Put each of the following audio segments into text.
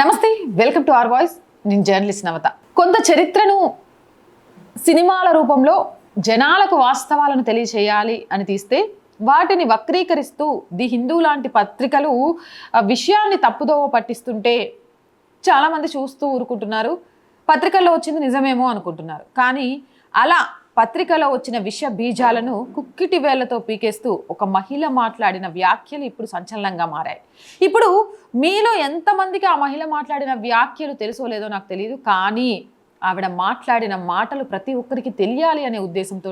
నమస్తే welcome to R voice. నేను journalist Navatha. కొంత చరిత్రను సినిమాల రూపంలో జనాలకు వాస్తవాలను తెలియచేయాలి అని తీస్తే వాటిని వక్రీకరిస్తూ ది హిందూ లాంటి పత్రికలు విషయాన్ని తప్పుదోవ పట్టిస్తుంటే చాలామంది చూస్తూ ఊరుకుంటున్నారు. పత్రికల్లో వచ్చింది నిజమేమో అనుకుంటున్నారు. కానీ అలా పత్రికలో వచ్చిన విష బీజాలను కుక్కిటి వేళ్ళతో పీకేస్తూ ఒక మహిళ మాట్లాడిన వ్యాఖ్యలు ఇప్పుడు సంచలనంగా మారాయి. ఇప్పుడు మీలో ఎంతమందికి ఆ మహిళ మాట్లాడిన వ్యాఖ్యలు తెలుసో లేదో నాకు తెలియదు కానీ ఆవిడ మాట్లాడిన మాటలు ప్రతి ఒక్కరికి తెలియాలి అనే ఉద్దేశంతో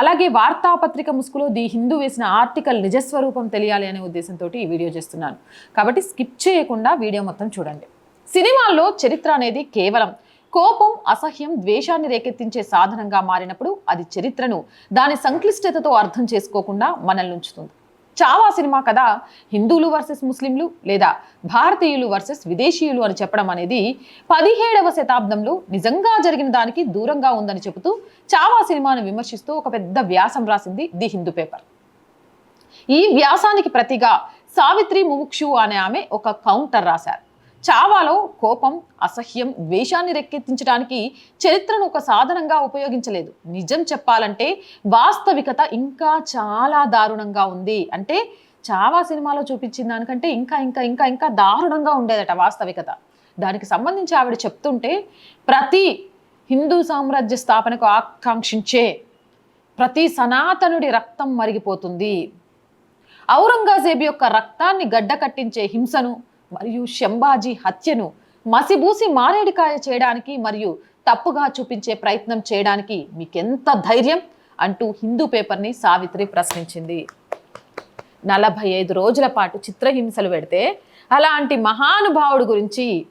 అలాగే వార్తాపత్రిక ముసుగులో ది హిందూ వేసిన ఆర్టికల్ నిజస్వరూపం తెలియాలి అనే ఉద్దేశంతో ఈ వీడియో చేస్తున్నాను. కాబట్టి స్కిప్ చేయకుండా వీడియో మొత్తం చూడండి. సినిమాల్లో చరిత్ర అనేది కేవలం కోపం అసహ్యం ద్వేషాన్ని రేకెత్తించే సాధనంగా మారినప్పుడు అది చరిత్రను. దాని సంక్లిష్టతతో అర్థం చేసుకోకుండా మనల్ని ఉంచుతుంది. చావా సినిమా కథ హిందువులు వర్సెస్ ముస్లింలు లేదా భారతీయులు వర్సెస్ విదేశీయులు అని చెప్పడం అనేది పదిహేడవ శతాబ్దంలో నిజంగా జరిగిన దానికి దూరంగా ఉందని చెబుతూ చావా సినిమాను విమర్శిస్తూ ఒక పెద్ద వ్యాసం రాసింది ది హిందూ పేపర్. ఈ వ్యాసానికి ప్రతిగా సావిత్రి ముముక్షు అనే ఆమె ఒక కౌంటర్ రాశారు. చావాలో కోపం అసహ్యం ద్వేషాన్ని రెక్కెత్తించడానికి చరిత్రను ఒక సాధనంగా ఉపయోగించలేదు. నిజం చెప్పాలంటే వాస్తవికత ఇంకా చాలా దారుణంగా ఉంది. అంటే చావా సినిమాలో చూపించిన దానికంటే ఇంకా ఇంకా ఇంకా ఇంకా దారుణంగా ఉండేదట వాస్తవికత. దానికి సంబంధించి ఆవిడ చెప్తుంటే ప్రతి హిందూ సామ్రాజ్య స్థాపనకు ఆకాంక్షించే ప్రతి సనాతనుడి రక్తం మరిగిపోతుంది. ఔరంగజేబు యొక్క రక్తాన్ని గడ్డ కట్టించే హింసను మరియు శంబాజీ హత్యను మసిబూసి మారేడికాయ చేయడానికి మరియు తప్పుగా చూపించే ప్రయత్నం చేయడానికి మీకెంత ధైర్యం అంటూ హిందూ పేపర్ని సావిత్రి ప్రశ్నించింది. నలభై ఐదు రోజుల పాటు చిత్రహింసలు పెడితే అలాంటి మహానుభావుడు గురించి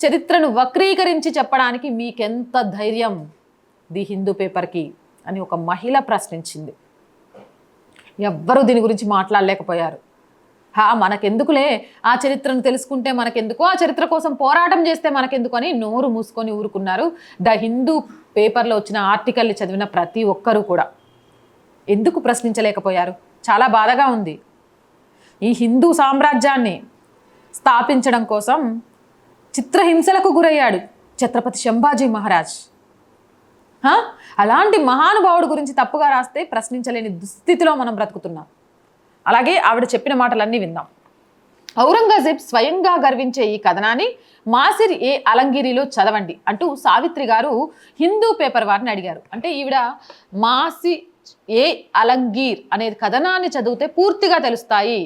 చరిత్రను వక్రీకరించి చెప్పడానికి మీకెంత ధైర్యం? ది హిందూ పేపర్కి అని ఒక మహిళ ప్రశ్నించింది. ఎవ్వరూ దీని గురించి మాట్లాడలేకపోయారు. హా మనకెందుకులే? ఆ చరిత్రను తెలుసుకుంటే మనకెందుకు? ఆ చరిత్ర కోసం పోరాటం చేస్తే మనకెందుకు అని నోరు మూసుకొని ఊరుకున్నారు. ద హిందూ పేపర్లో వచ్చిన ఆర్టికల్ని చదివిన ప్రతి ఒక్కరూ కూడా. ఎందుకు ప్రశ్నించలేకపోయారు? చాలా బాధగా ఉంది. ఈ హిందూ సామ్రాజ్యాన్ని స్థాపించడం కోసం చిత్రహింసలకు గురయ్యాడు ఛత్రపతి శంభాజీ మహారాజ్. అలాంటి మహానుభావుడు గురించి తప్పుగా రాస్తే ప్రశ్నించలేని దుస్థితిలో మనం బ్రతుకుతున్నాం. అలాగే ఆవిడ చెప్పిన మాటలన్నీ విందాం. ఔరంగజేబ్ స్వయంగా గర్వించే ఈ కథనాన్ని మాసిర్ ఏ అలంగిరిలో చదవండి అంటూ సావిత్రి గారు హిందూ పేపర్ వారిని అడిగారు. అంటే ఈవిడ మాసి ఏ అలంగీర్ అనే కథనాన్ని చదివితే పూర్తిగా తెలుస్తాయి.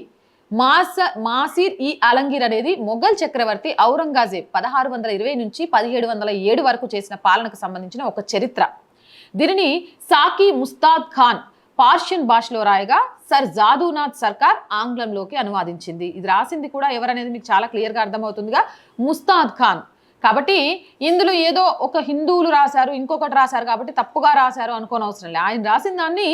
మాస మాసిర్ ఈ అలంగీర్ అనేది మొఘల్ చక్రవర్తి ఔరంగజేబ్ పదహారు వందల ఇరవై నుంచి పదిహేడు వందల ఏడు వరకు చేసిన పాలనకు సంబంధించిన ఒక చరిత్ర. దీనిని సాకి ముస్తాద్ ఖాన్ పార్షియన్ భాషలో రాయగా సర్ జాదూనాథ్ సర్కార్ ఆంగ్లంలోకి అనువాదించింది. ఇది రాసింది కూడా ఎవరనేది మీకు చాలా క్లియర్గా అర్థమవుతుందిగా ముస్తాద్ ఖాన్. కాబట్టి ఇందులో ఏదో ఒక హిందువులు రాశారు ఇంకొకటి రాశారు కాబట్టి తప్పుగా రాశారు అనుకోని అవసరం లేదు. ఆయన రాసిన దాన్ని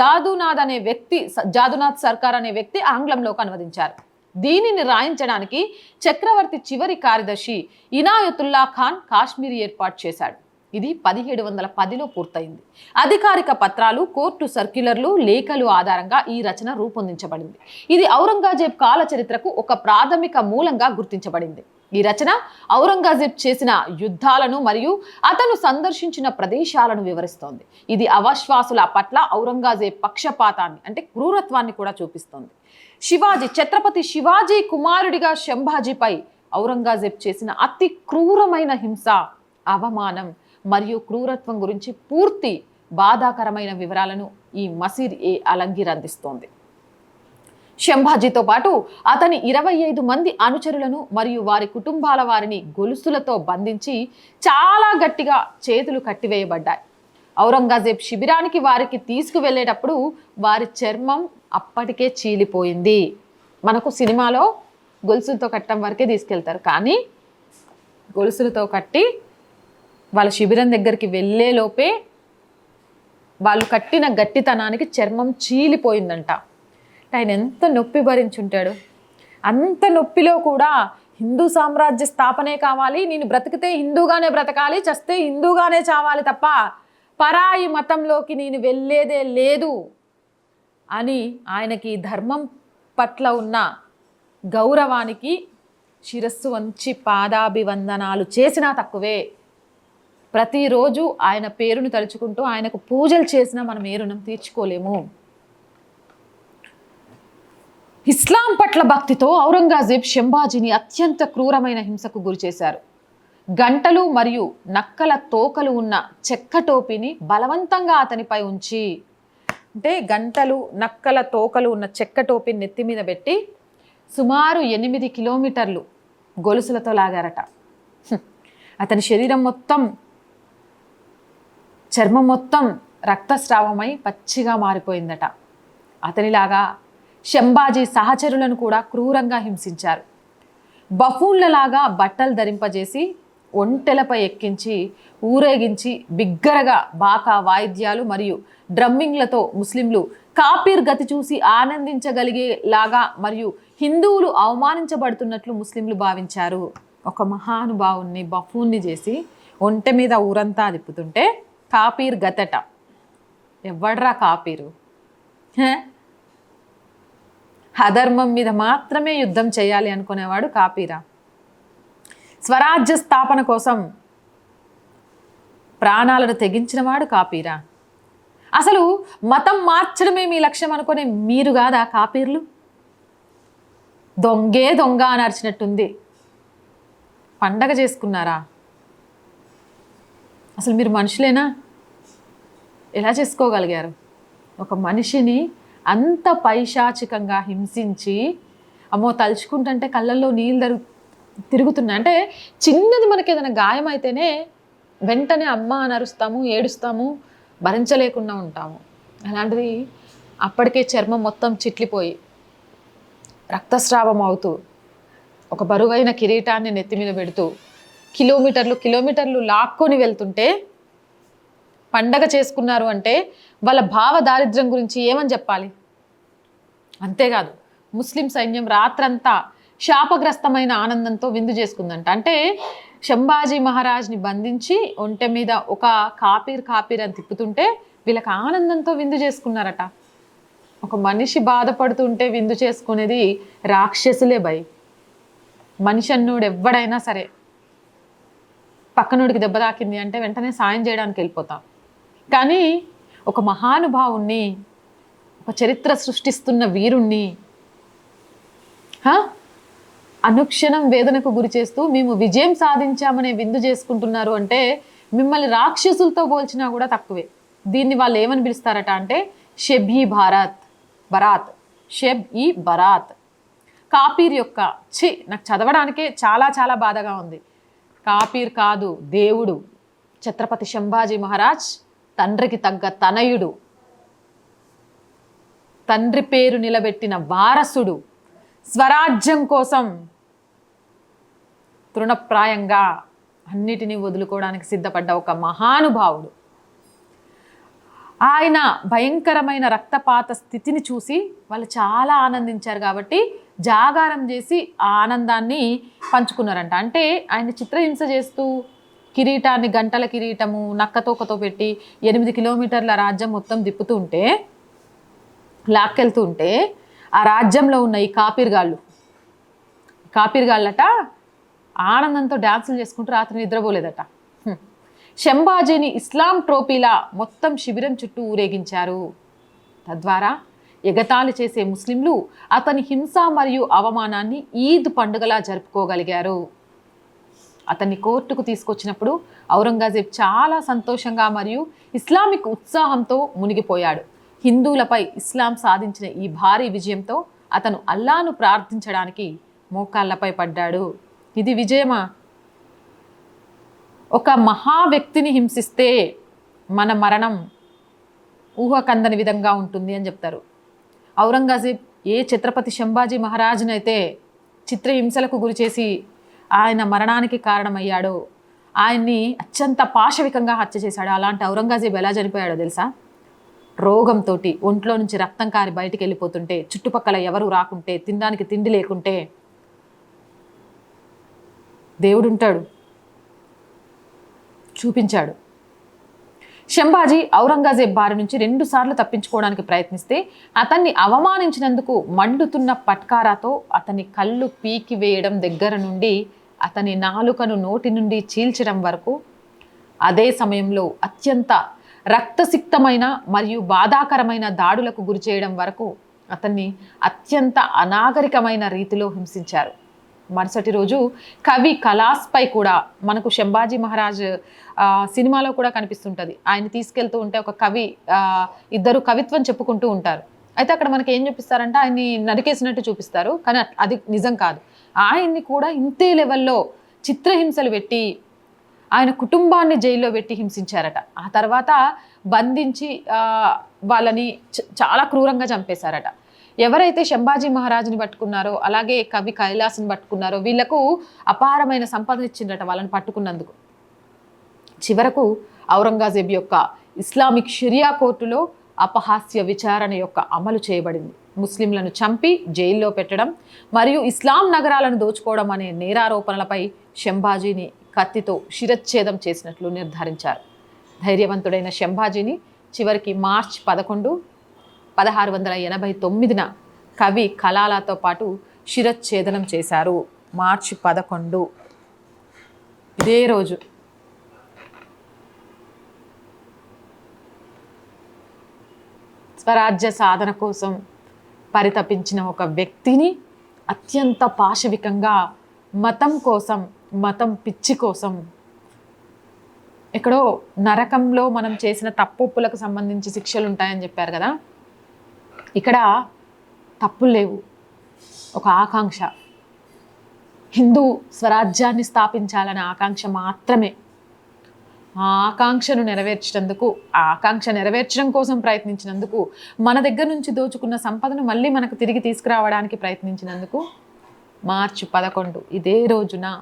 జాదూనాథ్ అనే వ్యక్తి జాదునాథ్ సర్కార్ అనే వ్యక్తి ఆంగ్లంలోకి అనువదించారు. దీనిని రాయించడానికి చక్రవర్తి చివరి కార్యదర్శి ఇనాయతుల్లా ఖాన్ కాశ్మీర్ ఏర్పాటు చేశాడు. ఇది పదిహేడు వందల పదిలో పూర్తయింది. అధికారిక పత్రాలు కోర్టు సర్క్యులర్లు లేఖలు ఆధారంగా ఈ రచన రూపొందించబడింది. ఇది ఔరంగజేబ్ కాల చరిత్రకు ఒక ప్రాథమిక మూలంగా గుర్తించబడింది. ఈ రచన ఔరంగజేబ్ చేసిన యుద్ధాలను మరియు అతను సందర్శించిన ప్రదేశాలను వివరిస్తోంది. ఇది అవిశ్వాసుల పట్ల ఔరంగజేబ్ పక్షపాతాన్ని అంటే క్రూరత్వాన్ని కూడా చూపిస్తోంది. శివాజీ ఛత్రపతి శివాజీ కుమారుడిగా శంభాజీపై ఔరంగజేబ్ చేసిన అతి క్రూరమైన హింస అవమానం మరియు క్రూరత్వం గురించి పూర్తి బాధాకరమైన వివరాలను ఈ మసీర్ ఏ అలంగీర్ అందిస్తోంది. శంభాజీతో పాటు అతని ఇరవై ఐదు మంది అనుచరులను మరియు వారి కుటుంబాల వారిని గొలుసులతో బంధించి చాలా గట్టిగా చేతులు కట్టివేయబడ్డాయి. ఔరంగజేబ్ శిబిరానికి వారికి తీసుకువెళ్ళేటప్పుడు వారి చర్మం అప్పటికే చీలిపోయింది. మనకు సినిమాలో గొలుసులతో కట్టడం వరకే తీసుకెళ్తారు. కానీ గొలుసులతో కట్టి వాళ్ళ శిబిరం దగ్గరికి వెళ్ళే లోపే వాళ్ళు కట్టిన గట్టితనానికి చర్మం చీలిపోయిందంట. ఆయన ఎంత నొప్పి భరించుంటాడు. అంత నొప్పిలో కూడా హిందూ సామ్రాజ్య స్థాపనే కావాలి నేను బ్రతికితే హిందూగానే బ్రతకాలి చస్తే హిందూగానే చావాలి తప్ప పరాయి మతంలోకి నేను వెళ్ళేదే లేదు అని ఆయనకి ధర్మం పట్ల ఉన్న గౌరవానికి శిరస్సు వంచి పాదాభివందనాలు చేసినా తక్కువే. ప్రతిరోజు ఆయన పేరును తలుచుకుంటూ ఆయనకు పూజలు చేసినా మనం ఏ రుణం తీర్చుకోలేము. ఇస్లాం పట్ల భక్తితో ఔరంగజేబ్ శంభాజీని అత్యంత క్రూరమైన హింసకు గురిచేశారు గంటలు మరియు నక్కల తోకలు ఉన్న చెక్క టోపీని బలవంతంగా అతనిపై ఉంచి అంటే గంటలు నక్కల తోకలు ఉన్న చెక్క టోపీని నెత్తి మీద పెట్టి సుమారు ఎనిమిది కిలోమీటర్లు గొలుసులతో లాగారట. అతని శరీరం మొత్తం చర్మం మొత్తం రక్తస్రావమై పచ్చిగా మారిపోయిందట. అతనిలాగా శంబాజీ సహచరులను కూడా క్రూరంగా హింసించారు. బఫూన్లలాగా బట్టలు ధరింపజేసి ఒంటెలపై ఎక్కించి ఊరేగించి బిగ్గరగా బాకా వాయిద్యాలు మరియు డ్రమ్మింగ్లతో ముస్లింలు కాపీర్ గతి చూసి ఆనందించగలిగేలాగా మరియు హిందువులు అవమానించబడుతున్నట్లు ముస్లింలు భావించారు. ఒక మహానుభావుణ్ణి బఫూన్ని చేసి ఒంటె మీద ఊరంతా తిప్పుతుంటే కాపీర్ గతట. ఎవడ్రా కాపీరు? అధర్మం మీద మాత్రమే యుద్ధం చేయాలి అనుకునేవాడు కాపీరా? స్వరాజ్య స్థాపన కోసం ప్రాణాలను తెగించినవాడు కాపీరా? అసలు మతం మార్చడమే మీ లక్ష్యం అనుకునే మీరు కాదా కాపీర్లు? దొంగే దొంగ అని అరిచినట్టుంది. పండగ చేసుకున్నారా? అసలు మీరు మనుషులేనా? ఎలా చేసుకోగలిగారు? ఒక మనిషిని అంత పైశాచికంగా హింసించి అమ్మో తలుచుకుంటుంటే కళ్ళల్లో నీళ్ళు దరు తిరుగుతున్నాయి. అంటే చిన్నది మనకి ఏదైనా గాయం అయితేనే వెంటనే అమ్మ అని అరుస్తాము ఏడుస్తాము భరించలేకుండా ఉంటాము. అలాంటిది అప్పటికే చర్మం మొత్తం చిట్లిపోయి రక్తస్రావం అవుతూ ఒక బరువైన కిరీటాన్ని నెత్తి మీద పెడుతూ కిలోమీటర్లు కిలోమీటర్లు లాక్కొని వెళ్తుంటే పండగ చేసుకున్నారు అంటే వాళ్ళ భావ దారిద్ర్యం గురించి ఏమని చెప్పాలి? అంతేకాదు ముస్లిం సైన్యం రాత్రంతా శాపగ్రస్తమైన ఆనందంతో విందు చేసుకుందంట. అంటే శంభాజీ మహారాజ్ని బంధించి ఒంటె మీద ఒక కాపీర్ కాపీర్ అని తిప్పుతుంటే వీళ్ళకి ఆనందంతో విందు చేసుకున్నారట. ఒక మనిషి బాధపడుతుంటే విందు చేసుకునేది రాక్షసులే భయ్ మనిషి అన్నోడు ఎవడైనా సరే. పక్కనుడికి దెబ్బ తాకింది అంటే వెంటనే సాయం చేయడానికి వెళ్ళిపోతాం. కానీ ఒక మహానుభావుణ్ణి ఒక చరిత్ర సృష్టిస్తున్న వీరుణ్ణి అనుక్షణం వేదనకు గురి చేస్తూ మేము విజయం సాధించామనే విందు చేసుకుంటున్నారు అంటే మిమ్మల్ని రాక్షసులతో పోల్చినా కూడా తక్కువే. దీన్ని వాళ్ళు ఏమని పిలుస్తారట అంటే షెబ్ ఈ భారత్ బరాత్. షెబ్ ఈ బరాత్. కాపీర్ యొక్క ఛీ నాకు చదవడానికే చాలా చాలా బాధగా ఉంది. కాపీర్ కాదు దేవుడు. ఛత్రపతి శంభాజీ మహారాజ్ తండ్రికి తగ్గ తనయుడు. తండ్రి పేరు నిలబెట్టిన వారసుడు. స్వరాజ్యం కోసం తృణప్రాయంగా అన్నిటినీ వదులుకోవడానికి సిద్ధపడ్డ ఒక మహానుభావుడు. ఆయన భయంకరమైన రక్తపాత స్థితిని చూసి వాళ్ళు చాలా ఆనందించారు కాబట్టి జాగారం చేసి ఆ ఆనందాన్ని పంచుకున్నారంట. అంటే ఆయన చిత్రహింస చేస్తూ కిరీటాన్ని గంటల కిరీటము నక్కతోకతో పెట్టి ఎనిమిది కిలోమీటర్ల రాజ్యం మొత్తం తిప్పుతూ ఉంటే లాక్కెళ్తూ ఉంటే ఆ రాజ్యంలో ఉన్న ఈ కాపీర్గాళ్ళు కాపీర్గాళ్ళట ఆనందంతో డ్యాన్సులు చేసుకుంటూ రాత్రి నిద్రపోలేదట. హ్మ్. శంభాజీని ఇస్లాం ట్రోపీలా మొత్తం శిబిరం చుట్టూ ఊరేగించారు. తద్వారా ఎగతాళి చేసే ముస్లింలు అతని హింస మరియు అవమానాన్ని ఈద్ పండుగలా జరుపుకోగలిగారు. అతన్ని కోర్టుకు తీసుకొచ్చినప్పుడు ఔరంగజేబ్ చాలా సంతోషంగా మరియు ఇస్లామిక్ ఉత్సాహంతో మునిగిపోయాడు. హిందువులపై ఇస్లాం సాధించిన ఈ భారీ విజయంతో అతను అల్లాను ప్రార్థించడానికి మోకాళ్ళపై పడ్డాడు. ఇది విజయమా? ఒక మహా వ్యక్తిని హింసిస్తే మన మరణం ఊహకందని విధంగా ఉంటుంది అని చెప్తారు. ఔరంగజేబ్ ఏ ఛత్రపతి శంభాజీ మహారాజునైతే చిత్రహింసలకు గురిచేసి ఆయన మరణానికి కారణమయ్యాడో ఆయన్ని అత్యంత పాశవికంగా హత్య చేశాడు అలాంటి ఔరంగజేబ్ ఎలా చనిపోయాడో తెలుసా? రోగంతో ఒంట్లో నుంచి రక్తం కారి బయటికి వెళ్ళిపోతుంటే చుట్టుపక్కల ఎవరు రాకుంటే తినడానికి తిండి లేకుంటే దేవుడుంటాడు చూపించాడు. శంభాజీ ఔరంగజేబ్ బారి నుంచి రెండు సార్లు తప్పించుకోవడానికి ప్రయత్నిస్తే అతన్ని అవమానించినందుకు మండుతున్న పట్కారాతో అతని కళ్ళు పీకి వేయడం దగ్గర నుండి అతని నాలుకను నోటి నుండి చీల్చడం వరకు అదే సమయంలో అత్యంత రక్తసిక్తమైన మరియు బాధాకరమైన దాడులకు గురి చేయడం వరకు అతన్ని అత్యంత అనాగరికమైన రీతిలో హింసించారు. మరుసటి రోజు కవి కలాస్పై కూడా మనకు శంభాజీ మహారాజ్ సినిమాలో కూడా కనిపిస్తుంటుంది. ఆయన తీసుకెళ్తూ ఉంటే ఒక కవి ఇద్దరు కవిత్వం చెప్పుకుంటూ ఉంటారు. అయితే అక్కడ మనకి ఏం చూపిస్తారంటే ఆయన్ని నరికేసినట్టు చూపిస్తారు. కానీ అది నిజం కాదు. ఆయన్ని కూడా ఇంతే లెవెల్లో చిత్రహింసలు పెట్టి ఆయన కుటుంబాన్ని జైల్లో పెట్టి హింసించారట. ఆ తర్వాత బంధించి వాళ్ళని చ- చాలా క్రూరంగా చంపేశారట. ఎవరైతే శంభాజీ మహారాజుని పట్టుకున్నారో అలాగే కవి కైలాసుని పట్టుకున్నారో వీళ్ళకు అపారమైన సంపద ఇచ్చిందట వాళ్ళని పట్టుకున్నందుకు. చివరకు ఔరంగజేబ్ యొక్క ఇస్లామిక్ షిరియా కోర్టులో అపహాస్య విచారణ యొక్క అమలు చేయబడింది. ముస్లింలను చంపి జైల్లో పెట్టడం మరియు ఇస్లాం నగరాలను దోచుకోవడం అనే నేరారోపణలపై శంభాజీని కత్తితో శిరచ్ఛేదం చేసినట్లు నిర్ధారించారు. ధైర్యవంతుడైన శంభాజీని చివరికి మార్చ్ పదకొండు పదహారు వందల ఎనభై తొమ్మిదిన కవి కలాలతో పాటు శిరచ్ఛేదనం చేశారు. మార్చి పదకొండు. ఇదే రోజు. స్వరాజ్య సాధన కోసం పరితపించిన ఒక వ్యక్తిని అత్యంత పాశవికంగా మతం కోసం మతం పిచ్చి కోసం ఎక్కడో నరకంలో మనం చేసిన తప్పులకు సంబంధించి శిక్షలు ఉంటాయని చెప్పారు కదా? ఇక్కడ తప్పులు లేవు. ఒక ఆకాంక్ష. హిందూ స్వరాజ్యాన్ని స్థాపించాలనే ఆకాంక్ష మాత్రమే. ఆ ఆకాంక్షను నెరవేర్చినందుకు ఆ ఆకాంక్ష నెరవేర్చడం కోసం ప్రయత్నించినందుకు మన దగ్గర నుంచి దోచుకున్న సంపదను మళ్ళీ మనకు తిరిగి తీసుకురావడానికి ప్రయత్నించినందుకు మార్చి పదకొండు ఇదే రోజున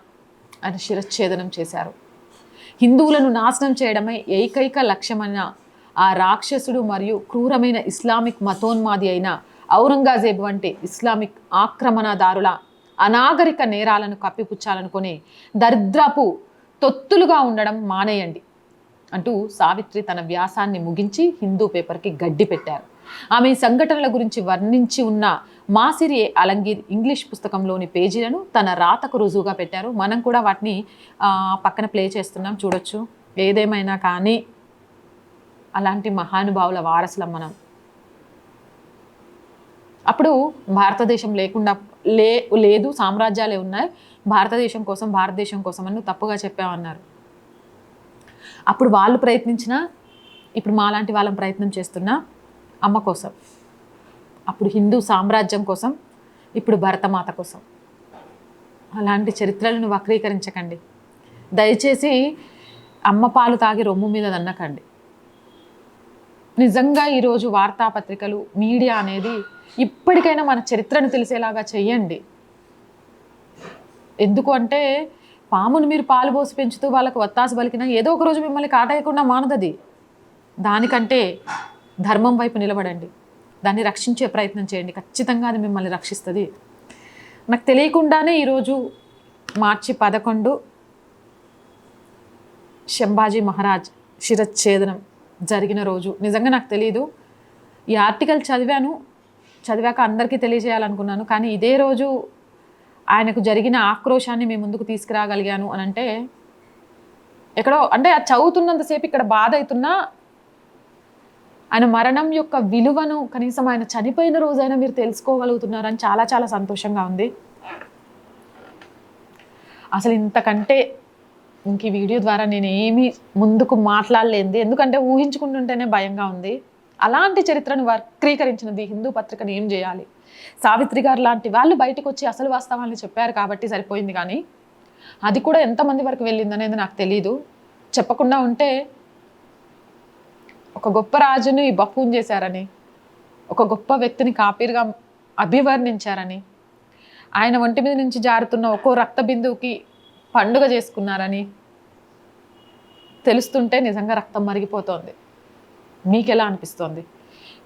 అని శిరచ్ఛేదనం చేశారు. హిందువులను నాశనం చేయడమే ఏకైక లక్ష్యమైన ఆ రాక్షసుడు మరియు క్రూరమైన ఇస్లామిక్ మతోన్మాది అయిన ఔరంగజేబ్ వంటి ఇస్లామిక్ ఆక్రమణదారుల అనాగరిక నేరాలను కప్పిపుచ్చాలనుకునే దరిద్రపు తొత్తులుగా ఉండడం మానేయండి అంటూ సావిత్రి తన వ్యాసాన్ని ముగించి హిందూ పేపర్కి గడ్డి పెట్టారు. ఆమె సంఘటనల గురించి వర్ణించి ఉన్న మాసిరి అలంగీర్ ఇంగ్లీష్ పుస్తకంలోని పేజీలను తన రాతకు రుజువుగా పెట్టారు. మనం కూడా వాటిని పక్కన ప్లే చేస్తున్నాం చూడొచ్చు. ఏదేమైనా కానీ అలాంటి మహానుభావుల వారసులం మనం. అప్పుడు భారతదేశం లేకుండా లే లేదు సామ్రాజ్యాలే ఉన్నాయి. భారతదేశం కోసం భారతదేశం కోసం అని తప్పుగా చెప్పామన్నారు అప్పుడు వాళ్ళు ప్రయత్నించిన ఇప్పుడు మాలాంటి వాళ్ళం ప్రయత్నం చేస్తున్నా అమ్మ కోసం. అప్పుడు హిందూ సామ్రాజ్యం కోసం ఇప్పుడు భరతమాత కోసం. అలాంటి చరిత్రలను వక్రీకరించకండి. దయచేసి అమ్మ పాలు తాగి రొమ్ము మీద దన్నకండి. నిజంగా ఈరోజు వార్తాపత్రికలు మీడియా అనేది ఇప్పటికైనా మన చరిత్రను తెలిసేలాగా చెయ్యండి. ఎందుకు అంటే పామును మీరు పాలు పోసి పెంచుతూ వాళ్ళకు వత్తాసు పలికినా ఏదో ఒక రోజు మిమ్మల్ని కాటేయకుండా మానదది. దానికంటే ధర్మం వైపు నిలబడండి. దాన్ని రక్షించే ప్రయత్నం చేయండి. ఖచ్చితంగా అది మిమ్మల్ని రక్షిస్తుంది. నాకు తెలియకుండానే ఈరోజు మార్చి పదకొండు శంభాజీ మహారాజ్ శిరచ్ఛేదనం జరిగిన రోజు. నిజంగా నాకు తెలియదు ఈ ఆర్టికల్ చదివాను. చదివాక అందరికీ తెలియజేయాలనుకున్నాను. కానీ ఇదే రోజు ఆయనకు జరిగిన ఆక్రోశాన్ని మీ ముందుకు తీసుకురాగలిగాను అని అంటే ఎక్కడో అంటే ఆ చదువుతున్నంతసేపు ఇక్కడ బాధ అవుతున్నా ఆయన మరణం యొక్క విలువను కనీసం ఆయన చనిపోయిన రోజైనా మీరు తెలుసుకోగలుగుతున్నారని చాలా చాలా సంతోషంగా ఉంది. అసలు ఇంతకంటే ఇంక ఈ వీడియో ద్వారా నేను ఏమీ ముందుకు మాట్లాడలేంది ఎందుకంటే ఊహించుకుంటుంటేనే భయంగా ఉంది. అలాంటి చరిత్రను వక్రీకరించినది హిందూ పత్రికను ఏం చేయాలి? సావిత్రి గారు లాంటి వాళ్ళు బయటకు వచ్చి అసలు వాస్తవాన్ని చెప్పారు కాబట్టి సరిపోయింది కానీ అది కూడా ఎంతమంది వరకు వెళ్ళింది అనేది నాకు తెలీదు. చెప్పకుండా ఉంటే ఒక గొప్ప రాజుని బఫూన్ చేశారని ఒక గొప్ప వ్యక్తిని కాపీరుగా అభివర్ణించారని ఆయన ఒంటి మీద నుంచి జారుతున్న ఒక్కో రక్త బిందువుకి పండుగ చేసుకున్నారని తెలుస్తుంటే నిజంగా రక్తం మరిగిపోతోంది. మీకు ఎలా అనిపిస్తోంది?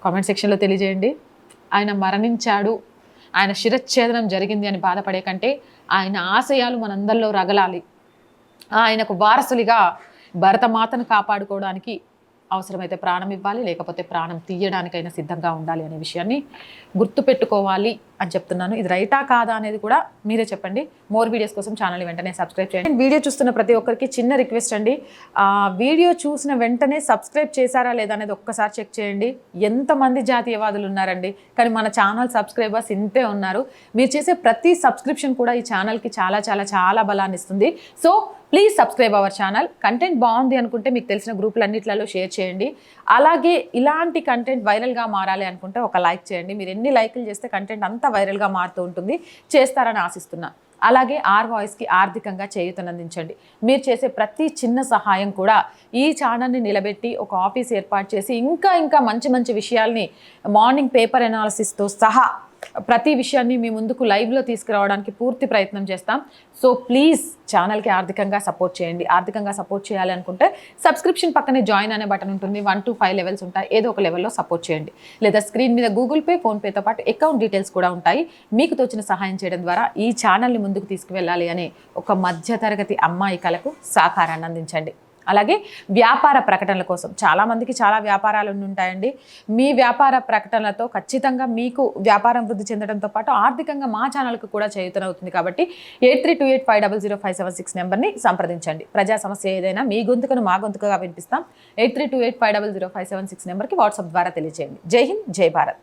కామెంట్ సెక్షన్లో తెలియజేయండి. ఆయన మరణించాడు. ఆయన శిరచ్ఛేదనం జరిగింది అని బాధపడే కంటే ఆయన ఆశయాలు మనందరిలో రగలాలి. ఆయనకు వారసులిగా భరతమాతను కాపాడుకోవడానికి అవసరమైతే ప్రాణం ఇవ్వాలి లేకపోతే ప్రాణం తీయడానికైనా సిద్ధంగా ఉండాలి అనే విషయాన్ని గుర్తుపెట్టుకోవాలి అని చెప్తున్నాను. ఇది రైటా కాదా అనేది కూడా మీరే చెప్పండి. మోర్ వీడియోస్ కోసం ఛానల్ వెంటనే సబ్స్క్రైబ్ చేయండి. వీడియో చూస్తున్న ప్రతి ఒక్కరికి చిన్న రిక్వెస్ట్ అండి. వీడియో చూసిన వెంటనే సబ్స్క్రైబ్ చేశారా లేదా అనేది ఒక్కసారి చెక్ చేయండి. ఎంతమంది జాతీయవాదులు ఉన్నారండి. కానీ మన ఛానల్ సబ్స్క్రైబర్స్ ఇంతే ఉన్నారు. మీరు చేసే ప్రతి సబ్స్క్రిప్షన్ కూడా ఈ ఛానల్కి చాలా చాలా చాలా బలాన్ని ఇస్తుంది. So please subscribe our channel content బాగుంది అనుకుంటే మీకు తెలిసిన గ్రూపులన్నిట్లలో షేర్ చేయండి. అలాగే ఇలాంటి కంటెంట్ వైరల్గా మారాలి అనుకుంటే ఒక లైక్ చేయండి. మీరు ఎన్ని లైకులు చేస్తే కంటెంట్ అంతా వైరల్గా మారుతూ ఉంటుంది. చేస్తారని ఆశిస్తున్నా. అలాగే ఆర్ వాయిస్కి ఆర్థికంగా చేయూతనందించండి. మీరు చేసే ప్రతి చిన్న సహాయం కూడా ఈ ఛానల్ని నిలబెట్టి ఒక ఆఫీస్ ఏర్పాటు చేసి ఇంకా ఇంకా మంచి మంచి విషయాల్ని మార్నింగ్ పేపర్ ఎనాలిసిస్తో సహా ప్రతి విషయాన్ని మీ ముందుకు లైవ్లో తీసుకురావడానికి పూర్తి ప్రయత్నం చేస్తాం. సో ప్లీజ్ ఛానల్కి ఆర్థికంగా సపోర్ట్ చేయండి. ఆర్థికంగా సపోర్ట్ చేయాలి అనుకుంటే సబ్స్క్రిప్షన్ పక్కనే జాయిన్ అనే బటన్ ఉంటుంది. వన్ టు ఫైవ్ లెవెల్స్ ఉంటాయి. ఏదో ఒక లెవెల్లో సపోర్ట్ చేయండి. లేదా స్క్రీన్ మీద గూగుల్ పే ఫోన్పేతో పాటు అకౌంట్ డీటెయిల్స్ కూడా ఉంటాయి. మీకు తోచిన సహాయం చేయడం ద్వారా ఈ ఛానల్ని ముందుకు తీసుకువెళ్ళాలి అనే ఒక మధ్యతరగతి అమ్మాయి కలకు సహకారాన్ని అందించండి. అలాగే వ్యాపార ప్రకటనల కోసం. చాలామందికి చాలా వ్యాపారాలు ఉంటాయండి. మీ వ్యాపార ప్రకటనలతో ఖచ్చితంగా మీకు వ్యాపారం వృద్ధి చెందడంతో పాటు ఆర్థికంగా మా ఛానల్కి కూడా చేయుతనవుతుంది కాబట్టి eight three two eight five double zero five seven six నెంబర్ని సంప్రదించండి. ప్రజా సమస్య ఏదైనా మీ గొంతుకను మా గొంతుకగా వినిపిస్తాం. Eight three two eight five double zero five seven six నెంబర్కి వాట్సాప్ ద్వారా తెలియజేయండి జై హింద్ జై భారత్.